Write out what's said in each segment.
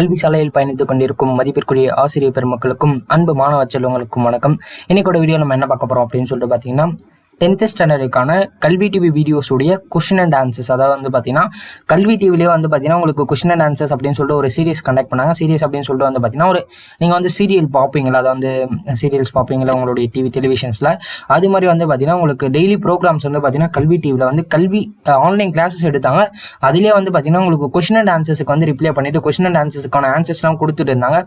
கல்வி சாலையில் பயணித்துக் கொண்டிருக்கும் மதிப்பிற்குரிய ஆசிரியர் பெருமக்களுக்கும் அன்பு மாணவ செல்வங்களுக்கும் வணக்கம். இன்னைக்கோட வீடியோ நம்ம என்ன பார்க்க போறோம் அப்படின்னு சொல்லிட்டு பார்த்தீங்கன்னா டென்த்து ஸ்டாண்டர்டுக்கான கல்வி டிவி வீடியோஸுடைய கொஷின் அண்ட் ஆன்சர்ஸ் அதாவது வந்து பார்த்தீங்கன்னா கல்வி டிவிலேயே வந்து பார்த்தீங்கன்னா உங்களுக்கு கொஷின் அண்ட் ஆன்சர்ஸ் அப்படின்னு சொல்லிட்டு ஒரு சீரியஸ் கண்டக்ட் பண்ணாங்க. சீரியஸ் அப்படின்னு சொல்லிட்டு வந்து பார்த்தீங்கன்னா ஒரு நீங்கள் வந்து சீரியல் பார்ப்பீங்களா அதை வந்து சீரியல்ஸ் பார்ப்பீங்களா உங்களுடைய டிவி டெலிவிஷன்ஸில் அது மாதிரி வந்து பார்த்தீங்கன்னா உங்களுக்கு டெய்லி ப்ரோக்ராம்ஸ் வந்து பார்த்தீங்கன்னா கல்வி டிவியில் வந்து கல்வி ஆன்லைன் கிளாஸஸ் எடுத்தாங்க. அதிலே வந்து பார்த்தீங்கன்னா உங்களுக்கு கொஷின் அண்ட் ஆன்சர்ஸுக்கு வந்து ரிப்ளை பண்ணிட்டு கொஷின் அண்ட் ஆன்சர்ஸுக்கான ஆன்சர்ஸ்லாம் கொடுத்துட்டு இருந்தாங்க.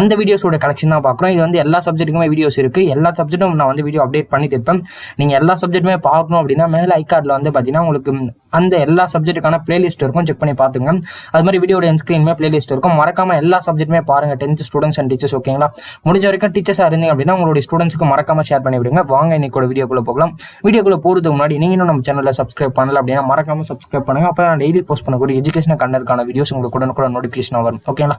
அந்த வீடியோஸோட கலெக்ஷன் தான் பார்க்குறோம் இது வந்து எல்லா சப்ஜெக்ட்டுக்குமே வீடியோஸ் இருக்குது எல்லா சப்ஜெக்ட்டும் நான் வந்து வீடியோ அப்டேட் பண்ணிட்டு இருப்பேன். நீங்கள் எல்லா சப்ஜெக்ட்டுமே பார்க்கணும் அப்படின்னா மேலே ஐகார்டில் வந்து பார்த்தீங்கன்னா உங்களுக்கு அந்த எல்லா சப்ஜெக்ட்டுக்கான பிளேலிஸ்ட் இருக்கும். செக் பண்ணி பார்த்துங்க அது மாதிரி வீடியோட என்ஸ்க்ரீனுமே பிளேலிஸ்ட் இருக்கும். மறக்காம எல்லா சப்ஜெக்ட்டுமே பாருங்க. டென்த் ஸ்டூடெண்ட்ஸ் அண்ட் டீச்சர்ஸ் ஓகேங்களா முடிஞ்ச வரைக்கும் டீச்சர்ஸாக இருந்தீங்க அப்படின்னா உங்களுடைய ஸ்டூடெண்ட்ஸ்க்கு மறக்காம ஷேர் பண்ணி விடுங்க. வாங்க இன்னைக்கு வீடியோக்குள்ளே போகலாம். வீடியோக்குள்ள போகிறதுக்கு முன்னாடி நீங்களும் இன்னும் நம்ம சேனலில் சப்ஸ்கிரைப் பண்ணல அப்படின்னா மறக்காம சப்ஸ்கிரைப் பண்ணுங்க. அப்போ நான் டெய்லி போஸ்ட் பண்ணக்கூடிய எஜுகேஷன் கண்டதுக்கான வீடியோஸ் உங்களுக்கு உடனுக்குடன் நோட்டிஃபிகேஷன் வரும். ஓகேங்களா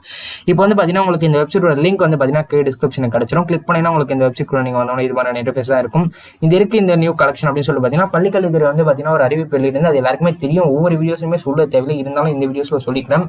இப்போ வந்து பார்த்தீங்கன்னா உங்களுக்கு இந்த வெப்சைட்டோட லிங்க் வந்து பார்த்தீங்கன்னா கே டிஸ்கிரிப்ஷனுக்கு கிடைச்சிரும். கிளிக் பண்ணினா உங்களுக்கு இந்த வெப்சைட் கூட நீங்கள் வந்தோம் இது மாதிரி இன்டர்ஃபேஸ் இருக்கும். இந்த இருக்கு இந்த நியூ கலெக்ஷன் அப்படின்னு சொல்லி பார்த்தீங்கன்னா பள்ளிக்கல்வித்துறை வந்து பார்த்தீங்கன்னா ஒரு அறிவிப்பு வெளியிருந்து அது எல்லாருக்குமே தெரியும். ஒவ்வொரு வீடியோஸுமே சொல்ல தேவையில்லை. இருந்தாலும் இந்த வீடியோஸில் சொல்லிக்கிறேன்.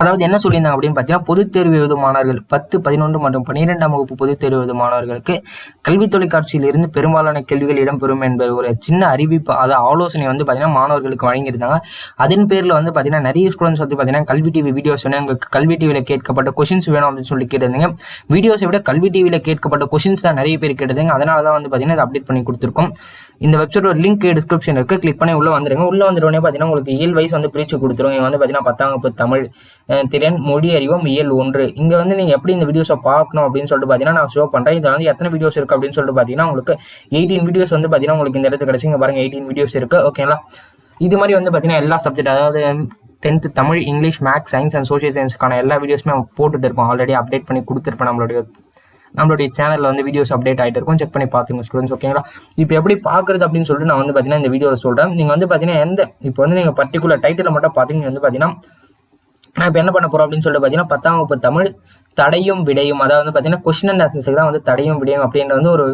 அதாவது என்ன சொல்லியிருந்தாங்க அப்படின்னு பார்த்தீங்கன்னா பொதுத் தேர்வு எழுதும் மாணவர்கள் பத்து பதினொன்று மற்றும் பன்னிரெண்டாம் வகுப்பு பொதுத் தேர்வு எழுதும் மாணவர்களுக்கு கல்வி தொலைக்காட்சியிலிருந்து பெரும்பாலான கேள்விகள் இடம்பெறும் என்பது ஒரு சின்ன அறிவிப்பு அது ஆலோசனை வந்து பார்த்தீங்கன்னா மாணவர்களுக்கு வழங்கியிருந்தாங்க. அதன் பேரில் வந்து பார்த்தீங்கன்னா நிறைய ஸ்டூடெண்ட்ஸ் வந்து பார்த்தீங்கன்னா கல்வி டிவி வீடியோஸ் வேணும் எங்களுக்கு கல்வி டிவியில் கேட்கப்பட்ட கொஷின்ஸ் வேணும் அப்படின்னு சொல்லி கேட்டிருந்தீங்க. வீடியோஸை விட கல்வி டிவியில் கேட்கப்பட்ட கொஷின்ஸ் தான் நிறைய பேர் கேட்டதுங்க அதனால தான் வந்து பார்த்தீங்கன்னா அப்டேட் பண்ணி கொடுத்துருக்கோம். இந்த வெப்சைட்டோட லிங்க் டிஸ்கிரிப்ஷன் இருக்குது கிளிக் பண்ணி உள்ளே வந்துருங்க. உள்ளே வந்துடுவோடனே பார்த்தீங்கன்னா உங்களுக்கு இயல் வைஸ் வந்து பிரித்து கொடுத்துரும். இங்கே வந்து பார்த்தீங்கன்னா பத்தாம் வகுப்பு தமிழ் திறன் மொழி அறிவும் இயல் ஒன்று. இங்கே வந்து நீங்கள் எப்படி இந்த வீடியோஸை பார்க்கணும் அப்படின்னு சொல்லிட்டு பார்த்தீங்கன்னா நான் ஷோ பண்ணுறேன் இதில் வந்து எத்தனை வீடியோஸ் இருக்குது அப்படின்னு சொல்லிட்டு பார்த்தீங்கன்னா உங்களுக்கு எயிட்டீன் வீடியோஸ் வந்து பார்த்தீங்கன்னா உங்களுக்கு இந்த இடத்துல கிடச்சிங்க பாருங்கள் எயிட்டின் எயிட்டீன் வீடியோஸ் இருக்குது ஓகேங்களா இது மாதிரி வந்து பார்த்தீங்கன்னா எல்லா சப்ஜெக்ட் அதாவது tenth Tamil English maths science and social சயின்ஸ்க்கான எல்லா வீடியோஸுமே போட்டுட்டு இருப்போம் ஆல்ரெடி அப்டேட் பண்ணி கொடுத்துருப்பேன் நம்மளுடைய நம்மளுடைய சேனலில் வந்து வீடியோஸ் அப்டேட் ஆகிட்டு இருக்கும். செக் பண்ணி பார்த்துங்க ஸ்டூடெண்ட்ஸ் ஓகேங்களா இப்போ எப்படி பார்க்குறது அப்படின்னு சொல்லிட்டு நான் வந்து பார்த்தீங்கன்னா இந்த வீடியோவில் சொல்கிறேன் நீங்கள் வந்து பார்த்தீங்கன்னா எந்த இப்போ வந்து நீங்கள் பர்டிகுலர் டைட்டில் மட்டும் பார்த்தீங்கன்னா வந்து பார்த்தீங்கன்னா நான் இப்போ என்ன பண்ண போகிறோம் அப்படின்னு சொல்லிட்டு பார்த்தீங்கன்னா பத்தாம் வகுப்பு தமிழ் தடையும் விடையும் அதாவது வந்து பார்த்தீங்கன்னா கொஸ்டின் அண்ட் ஆன்சர்ஸுக்கு தான் வந்து தடையும் விடையும் அப்படின்ற வந்து ஒரு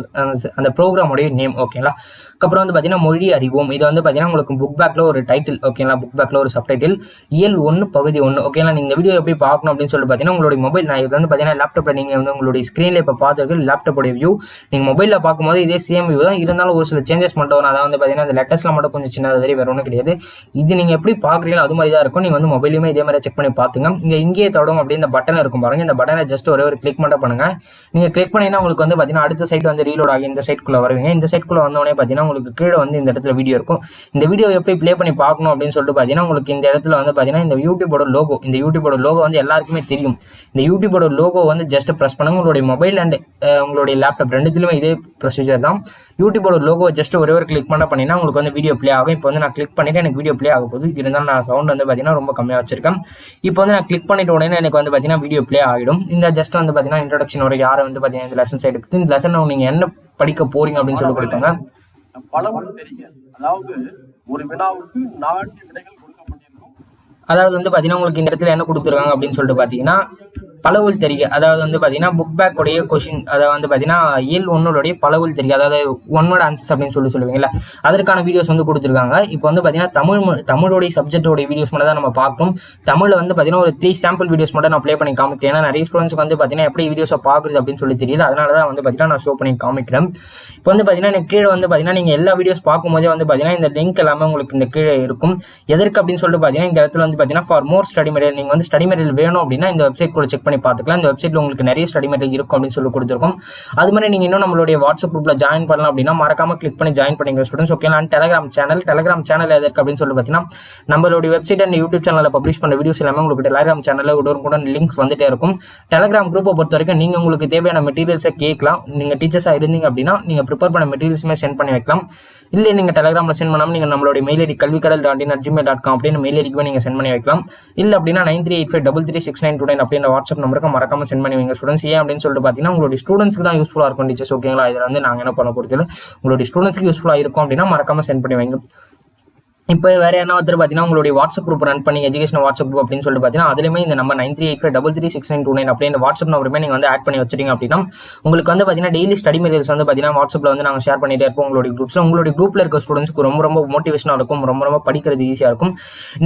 அந்த- ப்ரோக்ராமுடைய நேம் ஓகேங்களா அதுக்கப்புறம் வந்து பார்த்தீங்கன்னா மொழி அறிவோம். இது வந்து பார்த்தீங்கன்னா உங்களுக்கு புக் பேக்கில் ஒரு டைட்டில் ஓகேங்களா புக் பேக்கில் ஒரு சப்டைட்டில் இயல் ஒன்று பகுதி ஒன்று ஓகேங்களா நீங்கள் இந்த வீடியோ எப்படி பார்க்கணும் அப்படின்னு சொல்லிட்டு பார்த்தீங்கன்னா உங்களுடைய மொபைல் நான் இது வந்து பார்த்தீங்கன்னா லேப்டாப்பில் நீங்கள் வந்து உங்களுடைய ஸ்க்ரீனில் இப்போ பார்த்துருக்கு லேப்டாப்போட வியூ நீங்கள் மொபைலில் பார்க்கும்போது இதே சேம் வியூ தான். இருந்தாலும் ஒரு சில சேஞ்சஸ் மட்டும் வரும். அதாவது வந்து பார்த்தீங்கன்னா அந்த லெட்டர்ஸ்லாம் மட்டும் கொஞ்சம் சின்னதாக தெரிய வேறு ஒன்றும் கிடையாது. இது நீங்கள் எப்படி பார்க்குறீங்களோ அது மாதிரி தான் இருக்கும். நீங்கள் வந்து மொபைலையுமே இதே மாதிரி செக் பண்ணி பார்த்துங்க இங்கே இங்கேயே தொடும் அப்படி இந்த பட்டன் இருக்கும் பாருங்க. இந்த பட்டனை ஜஸ்ட் ஒரே ஒரு கிளிக் மட்டும் பண்ணுங்க. நீங்கள் கிளிக் பண்ணினா உங்களுக்கு வந்து பார்த்தீங்கன்னா அடுத்த சைட் வந்து ரீலோட் ஆகி இந்த சைட்குள்ளே வருவீங்க. இந்த சைட்குள்ளே வந்தோடனே பார்த்தீங்கன்னா உங்களுக்கு கீழே வந்து இந்த இடத்துல வீடியோ இருக்கும். இந்த வீடியோ எப்படி ப்ளே பண்ணி பார்க்கணும் அப்படின்னு சொல்லிட்டு பார்த்தீங்கன்னா உங்களுக்கு இந்த இடத்துல வந்து பார்த்தீங்கன்னா இந்த யூடியூபோட லோகோ இந்த யூடியூபோட லோகோ வந்து எல்லாருக்குமே தெரியும். இந்த யூடியூபோட லோகோ வந்து ஜஸ்ட் ப்ரெஸ் பண்ணுங்க. உங்களுடைய மொபைல் அண்ட் உங்களுடைய லேப்டாப் ரெண்டுத்துலையுமே இதே ப்ரொசீஜர் தான். யூடியூபோட லோகோ ஜஸ்ட் ஒரே ஒரு கிளிக் பண்ண பண்ணினா உங்களுக்கு வந்து வீடியோ ப்ளே ஆகும். இப்போ வந்து நான் கிளிக் பண்ணிட்டு எனக்கு வீடியோ ப்ளே ஆக போகுது. இருந்தாலும் நான் சவுண்ட் வந்து பார்த்தீங்கன்னா ரொம்ப கம்மியாக வச்சிருக்கேன். இப்போ வந்து நான் கிளிக் பண்ணிட்ட உடனே எனக்கு வந்து பார்த்தீங்கன்னா வீடியோ ப்ளே ஆகிடும். இந்த ஜஸ்ட் வந்து பார்த்தீங்கன்னா இன்ட்ரடக்ஷன் வரை யாரை வந்து பார்த்தீங்கன்னா இந்த லெசன்ஸ் எடுத்து இந்த லெசன் நீங்கள் என்ன படிக்க போறீங்க அப்படின்னு சொல்லி கொடுத்தாங்க பல அதாவது ஒரு வினாவுக்கு நான்கு விடைகள் கொடுக்கப்பட்டிருக்கும் அதாவது வந்து பார்த்தீங்கன்னா உங்களுக்கு இந்த இடத்துல என்ன கொடுத்துருக்காங்க அப்படின்னு சொல்லிட்டு பார்த்தீங்கன்னா பலவுள் தெரிக அதாவது வந்து பார்த்தீங்கன்னா புக் பேக் உடைய கொஷின் அதாவது வந்து பார்த்தீங்கன்னா இயல் ஒன்னோடைய பலவுள் தெரிக அதாவது ஒன் ஆன்சர்ஸ் அப்படின்னு சொல்லி சொல்லுவீங்களா அதற்கான வீடியோஸ் வந்து கொடுத்துருக்காங்க இப்போ வந்து பார்த்தீங்கன்னா தமிழ் தமிழோடைய சப்ஜெக்டோடைய வீடியோஸ் மட்டும் தான் நம்ம பார்க்கணும் தமிழில் வந்து பார்த்தீங்கன்னா ஒரு த்ரீ சாம்பிள் வீடியோஸ் மட்டும் நான் ப்ளே பண்ணி காமிக்கிறேன் ஏன்னா நிறைய ஸ்டூடெண்ட்ஸ்க்கு வந்து பார்த்தீங்கன்னா எப்படி வீடியோஸை பார்க்குறது அப்படின்னு சொல்லி தெரியல அதனால தான் வந்து பார்த்தீங்கன்னா நான் ஷோ பண்ணி காமிக்கிறேன் இப்போ வந்து பார்த்தீங்கன்னா எனக்கு கீழே வந்து பார்த்தீங்கன்னா நீங்கள் எல்லா வீடியோஸ் பார்க்கும்போதே வந்து பார்த்தீங்கன்னா இந்த லிங்க் எல்லாமே உங்களுக்கு இந்த கீழே இருக்கும் எதற்கு அப்படின்னு சொல்லிட்டு பார்த்தீங்கன்னா இந்த இடத்துல வந்து பார்த்தீங்கன்னா ஃபார் மோர் ஸ்டடி மெட்டீரியல் நீங்கள் வந்து ஸ்டடி மெட்டீரியல் வேணும் அப்படின்னா இந்த வெப்சைட் கூட செக் பண்ணி பார்த்துக்கலாம். இந்த வெப்சைட்டில் உங்களுக்கு நிறைய ஸ்டடி மெட்டீரியல் இருக்கும் அப்படின்னு சொல்லி கொடுத்துருக்கோம். அது மாதிரி நீங்கள் இன்னும் நம்மளுடைய வாட்ஸ்அப் குரூப்பில் ஜாயின் பண்ணலாம் அப்படின்னா மறக்காம கிளிக் பண்ணி ஜாயின் பண்ணிங்க ஸ்டூடெண்ட்ஸ் ஓகே நான் டெலகிராம் சேனல் டெலகிராம் சேனல் எதற்கு அப்படின்னு சொல்லி பார்த்தீங்கன்னா நம்மளுடைய வெப்சைட் அண்ட் யூடியூப் சேனலில் பப்ளிஷ் பண்ண வீடியோஸ் எல்லாமே உங்களுக்கு டெலகிராம் சேனலில் உடனுக்குடன் லிங்க்ஸ் வந்துட்டே இருக்கும். டெலகிராம் குரூப்பை பொறுத்த வரைக்கும் நீங்கள் உங்களுக்கு தேவையான மெட்டீரியல்ஸை கேட்கலாம். நீங்கள் டீச்சர்ஸாக இருந்தீங்க அப்படின்னா நீங்கள் ப்ரிப்பேர் பண்ண மெட்டீரியல்ஸுமே சென்ட் பண்ணி வைக்கலாம். இல்லை நீங்கள் டெலகிராமில் சென்ட் பண்ணாமல் நீங்கள் நம்மளுடைய mail ID Kalvikadal dot in Gmail dot com அப்படின்னு மெயில் ஐடிக்குமே நீங்கள் சென்ட் பண்ணி வைக்கலாம். இல்லை அப்படின்னா nine three eight five double three six nine two nine அப்படின்ற வாட்ஸ்அப் நம்பருக்கு மறக்காம சென்ட் பண்ணி வைங்க ஸ்டூடெண்ட்ஸ் ஏன் அப்படின்னு சொல்லிட்டு பார்த்தீங்கன்னா உங்களுடைய ஸ்டூடெண்ட்ஸ்க்கு தான் யூஸ்ஃபுல்லாக இருக்கும் டீச்சர்ஸ் ஓகேங்களா இதில் வந்து நாங்கள் என்ன பண்ண போகிறது இல்லை உங்களுடைய ஸ்டூடெண்ட்ஸ்க்கு யூஸ்ஃபுல்லாக இருக்கும் அப்படின்னா மறக்காம சென்ட் பண்ணி வைங்க. இப்போ வேறு என்ன ஒருத்தர் பார்த்தீங்கன்னா உங்களுடைய வாட்ஸ்அப் குரூப் ரன் பண்ணி எஜுகேஷன் வாட்ஸ்அப் குரூப் அப்படின்னு சொல்லிட்டு பார்த்தீங்கன்னா அதுலேயுமே இந்த number nine three eight five double three six nine two nine அப்படின்னு வாட்ஸ்அப் நம்பருமே நீங்கள் வந்து ஆட் பண்ணி வச்சிருக்கீங்க அப்படின்னா உங்களுக்கு வந்து பார்த்தீங்கன்னா டெய்லி ஸ்டடி மெட்டீரியல்ஸ் வந்து பார்த்தீங்கன்னா வாட்ஸ்அப்பில் வந்து நாங்கள் ஷேர் பண்ணிட்டே இருப்போம் உங்களுடைய குரூப்ஸில் உங்களுடைய குரூப்பில் இருக்க ஸ்டூடெண்ட்ஸ்க்கு ரொம்ப ரொம்ப மோட்டிவேஷனாக இருக்கும் ரொம்ப ரொம்ப படிக்கிறது ஈஸியாக இருக்கும்.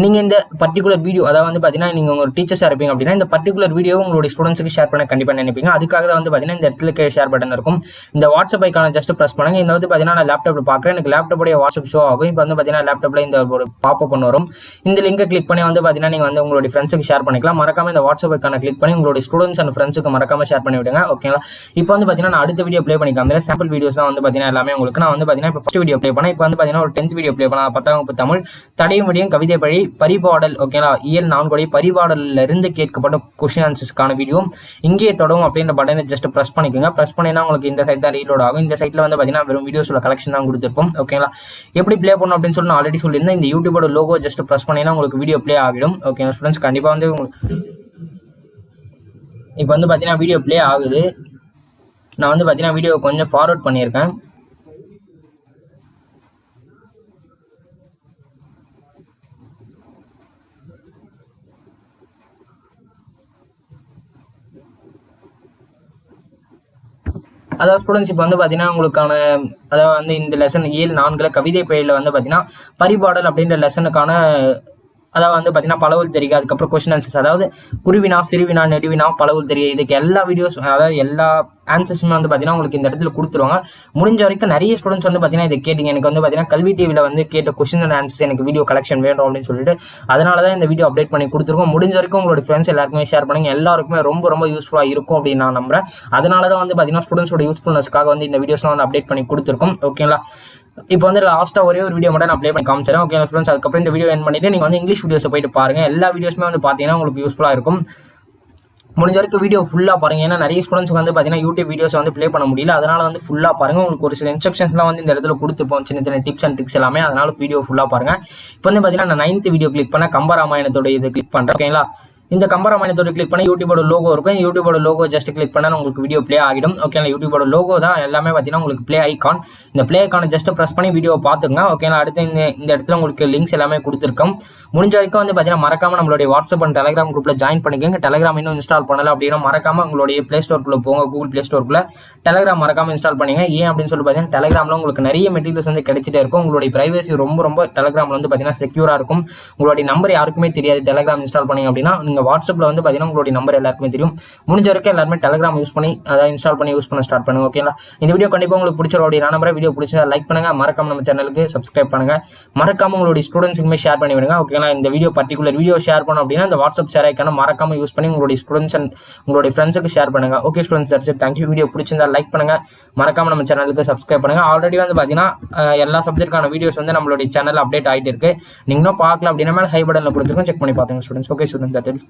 நீங்கள் இந்த பர்டிகுலர் வீடியோ அதாவது வந்து பார்த்தீங்கன்னா நீங்கள் உங்கள் டீச்சர்ஸாக இருப்பீங்க அப்படின்னா இந்த பர்டிகுலர் வீடியோ உங்களுடைய ஸ்டூடெண்ட்ஸுக்கு ஷேர் பண்ண கண்டிப்பாக நினைப்பீங்க. அதுக்காக தான் வந்து பார்த்தீங்கன்னா இந்த இடத்துல ஷேர் பட்டன் இருக்கும். இந்த வாட்ஸ்அப் ஐக்கான ஜஸ்ட் ப்ரெஸ் பண்ணுங்க. இந்த வந்து பார்த்தீங்கன்னா நான் லேப்டாப்பில் பார்க்குறேன். எனக்கு லேப்டாப்புடைய வாட்ஸ்அப் ஷோ ஆகும். இப்போ வந்து பார்த்தீங்கன்னா லேப்டாப்பில் இந்த ஒரு பாப்பப் பண்ண வரும். இந்த லிங்கை கிளிக் பண்ணி வந்து பார்த்தீங்கன்னா நீங்கள் வந்து உங்களுடைய ஃப்ரெண்ட்ஸுக்கு ஷேர் பண்ணிக்கலாம். மறக்காம இந்த வாட்ஸ்அப்புக்கான கிளிக் பண்ணி உங்களுடைய ஸ்டூடெண்ட்ஸ் அண்ட் ஃப்ரெண்ட்ஸுக்கு மறக்காம ஷேர் பண்ணி விடுங்க. ஓகேங்களா இப்போ வந்து பார்த்தீங்கன்னா நான் அடுத்த வீடியோ ப்ளே பண்ணி காமிக்கிறேன் சாம்பிள் வீடியோஸ் தான் வந்து பார்த்தீங்கன்னா எல்லாமே உங்களுக்கு நான் வந்து பார்த்தீங்கன்னா இப்போ ஃபஸ்ட் வீடியோ ப்ளே பண்ணேன். இப்போ வந்து பார்த்தீங்கன்னா ஒரு டென்த் வீடியோ ப்ளே பண்ணலாம். பத்தாம் வகுப்பு தமிழ் தடைய முடியும் கவிதை பழி பரிபாடல் ஓகேங்களா இயல் நான்குடைய பரிபாடல்ல இருந்து கேட்கப்பட்ட கொஷின் ஆன்சர்ஸ்க்கான வீடியோ இங்கே தொடங்கும் அப்படின்ற பட்டனை ஜஸ்ட் ப்ரெஸ் பண்ணிக்கோங்க. ப்ரெஸ் பண்ணினா உங்களுக்கு இந்த சைட் தான் ரீலோட் ஆகும். இந்த சைட்டில் வந்து பார்த்தீங்கன்னா வெறும் வீடியோஸோட கலெக்ஷன் தான் கொடுத்துருப்போம். ஓகேங்களா எப்படி ப்ளே பண்ணணும் அப்படின்னு சொல்லி நான் ஆல்ரெடி சொல்லியிருந்தேன் இந்த யூடியூபோட லோகோ ஜஸ்ட் ப்ரெஸ் பண்ணிங்கன்னா உங்களுக்கு வீடியோ ப்ளே ஆகிடும். ஓகே ஸ்டூடெண்ட்ஸ் கண்டிப்பாக வந்து உங்களுக்கு இப்போ வந்து பார்த்தீங்கன்னா வீடியோ ப்ளே ஆகுது. நான் வந்து பார்த்தீங்கன்னா வீடியோ கொஞ்சம் ஃபார்வர்ட் பண்ணியிருக்கேன். அதாவது ஸ்டூடெண்ட்ஸ் இப்போ வந்து பார்த்தீங்கன்னா உங்களுக்கான அதாவது வந்து இந்த லெசன் ஏழு நான்கில் கவிதை பயிரில் வந்து பார்த்தீங்கன்னா பரிபாடல் அப்படின்ற லெசனுக்கான அதாவது வந்து பார்த்தீங்கன்னா பலவுள் தெரியுது. அதுக்கப்புறம் கொஸ்டின் ஆன்சர்ஸ் அதாவது குருவினா சிறுவினா நெடுவினா பலவுள் தெரியும் இதுக்கு எல்லா வீடியோஸ் அதாவது எல்லா ஆன்சர்ஸுமே வந்து பார்த்தீங்கன்னா உங்களுக்கு இந்த இடத்துல கொடுத்துருவாங்க. முடிஞ்ச வரைக்கும் நிறைய ஸ்டூடெண்ட்ஸ் வந்து பார்த்தீங்கன்னா இதை கேட்டிங்க. எனக்கு வந்து பார்த்தீங்கன்னா கல்வி டிவியில் வந்து கேட்ட கொஸ்டின் அண்ட் ஆன்சர்ஸ் எனக்கு வீடியோ கலெக்ஷன் வேணும் அப்படின்னு சொல்லிட்டு அதனால தான் இந்த வீடியோ அப்டேட் பண்ணி கொடுத்துருக்கோம். முடிஞ்ச வரைக்கும் உங்களோட ஃப்ரெண்ட்ஸ் எல்லாருக்குமே ஷேர் பண்ணுங்க. எல்லாருக்குமே ரொம்ப ரொம்ப யூஸ்ஃபுல்லாக இருக்கும் அப்படின்னு நான் நம்புறேன். அதனால தான் வந்து பார்த்தீங்கன்னா ஸ்டூடெண்ட்ஸோட யூஸ்ஃபுல்னஸ்க்காக வந்து இந்த வீடியோஸ்லாம் வந்து அப்டேட் பண்ணி கொடுத்துருக்கோம். ஓகேங்களா இப்போ வந்து லாஸ்ட்டாக ஒரே ஒரு வீடியோ மட்டும் நான் ப்ளே பண்ணி காமிச்சிடறேன். ஓகே ஃப்ரெண்ட்ஸ் அதுக்கப்புறம் இந்த வீடியோ என் பண்ணிட்டு நீங்கள் வந்து இங்கிலீஷ் வீடியோஸை போயிட்டு பாருங்கள் எல்லா வீடியோஸுமே வந்து பார்த்தீங்கன்னா உங்களுக்கு யூஸ்ஃபுல்லாக இருக்கும். முடிஞ்ச வரைக்கும் வீடியோ ஃபுல்லாக பாருங்க. ஏன்னா நிறைய ஸ்டூடெண்ட்ஸ்க்கு வந்து பார்த்தீங்கன்னா யூடியூப் வீடியோஸ் வந்து ப்ளே பண்ண முடியல. அதனால் வந்து ஃபுல்லாக பாருங்கள் உங்களுக்கு ஒரு சில இன்ஸ்ட்ரக்ஷன்ஸ்லாம் வந்து இந்த இடத்துல கொடுத்துப்போம். சின்ன சின்ன டிப்ஸ் அண்ட் ட்ரிக்ஸ் எல்லாமே. அதனால் வீடியோ ஃபுல்லாக பாருங்கள் இப்போ வந்து பார்த்தீங்கன்னா நான் நைன்த் வீடியோ கிளிக் பண்ண கம்பராமாயணத்தோட இது கிளிக் பண்ணுறேன் ஓகேங்களா இந்த கம்பராமாயணத்தோட கிளிக் பண்ணி யூடியூபோட லோகோ இருக்கும். யூடியூபோட லோகோ ஜஸ்ட் கிளிக் பண்ணால் உங்களுக்கு வீடியோ ப்ளே ஆகிடும். ஓகேங்களா யூடியூபோட லோகோ தான் எல்லாமே பார்த்தீங்கன்னா உங்களுக்கு ப்ளே ஐக்கான் இந்த ப்ளே ஐக்கானை ஜஸ்ட் ப்ரெஸ் பண்ணி வீடியோ பார்த்துங்க ஓகேங்களா அடுத்து இந்த இந்த இடத்துல உங்களுக்கு லிங்க்ஸ் எல்லாமே கொடுத்துருக்கோம். முடிஞ்ச வரைக்கும் வந்து பார்த்தீங்கன்னா மறக்காம நம்மளுடைய வாட்ஸ்அப் அண்ட் டெலிகிராம் குரூப்பில் ஜாயின் பண்ணிக்கோங்க. டெலிகிராம் இன்னும் இன்ஸ்டால் பண்ணல அப்படின்னா மறக்காம உங்களுடைய ப்ளே ஸ்டோருக்குள்ள போங்க. கூகுள் ப்ளே ஸ்டோருக்குள்ள டெலிகிராம் மறக்காம இன்ஸ்டால் பண்ணிங்க ஏன் அப்படின்னு சொல்லி பார்த்தீங்கன்னா டெலிகிராமில் உங்களுக்கு நிறைய மெட்டீரியல்ஸ் வந்து கிடைச்சிட்டே இருக்கும். உங்களுடைய பிரைவசி ரொம்ப ரொம்ப டெலிகிராமில் வந்து பார்த்தீங்கன்னா செக்யூராக இருக்கும். உங்களுடைய நம்பர் யாருக்குமே தெரியாது. டெலிகிராம் இன்ஸ்டால் பண்ணிங்க அப்படின்னா நீங்கள் வாட்ஸ்அப்பில் வந்து பார்த்தீங்கன்னா உங்களுடைய நம்பர் எல்லாருக்குமே தெரியும். முடிஞ்ச வரைக்கும் எல்லாருமே டெலிகிராம் யூஸ் பண்ணி அதை இன்ஸ்டால் பண்ணி யூஸ் பண்ண ஸ்டார்ட் பண்ணுங்க ஓகேங்களா இந்த வீடியோ கண்டிப்பாக உங்களுக்கு பிடிச்சிரும் நான் நம்பரை வீடியோ பிடிச்சா லைக் பண்ணுங்கள் மறக்காம நம்ம சேனலுக்கு சப்ஸ்கிரைப் பண்ணுங்கள் மறக்காம உங்களுடைய ஸ்டூடெண்ட்ஸுக்குமே ஷேர் பண்ணி விடுங்க ஓகேங்களா இந்த வீடியோ பர்டிகுலர் வீடியோ ஷேர் பண்ணோம் அப்படின்னா இந்த வாட்ஸ்அப் ஷேர் ஐக்கான மறக்காம யூஸ் பண்ணி உங்களுடைய ஸ்டூடெண்ட்ஸ் அண்ட் உங்களுடைய ஃப்ரெண்ட்ஸுக்கு ஷேர் பண்ணுங்க. Okay students sir thank you video பிடிச்சிருந்தா லைக் பண்ணுங்க. மறக்காம நம்ம சேனலுக்கு சப்ஸ்கிரைப் பண்ணுங்க. ஆல்ரெடி வந்து பார்த்தீங்கன்னா எல்லா சப்ஜெக்ட்கான வீடியோஸ் வந்து நம்மளுடைய சேனல் அப்டேட் ஆகிட்டு இருக்கு. நீங்களும் பார்க்கலாம் அப்படின்னா மேலே ஹை பட்டனில் கொடுத்துருக்கோம் செக் பண்ணி பார்த்துங்க ஸ்டூடெண்ட்ஸ் ஓகே ஸ்டூடெண்ட்ஸ் தட்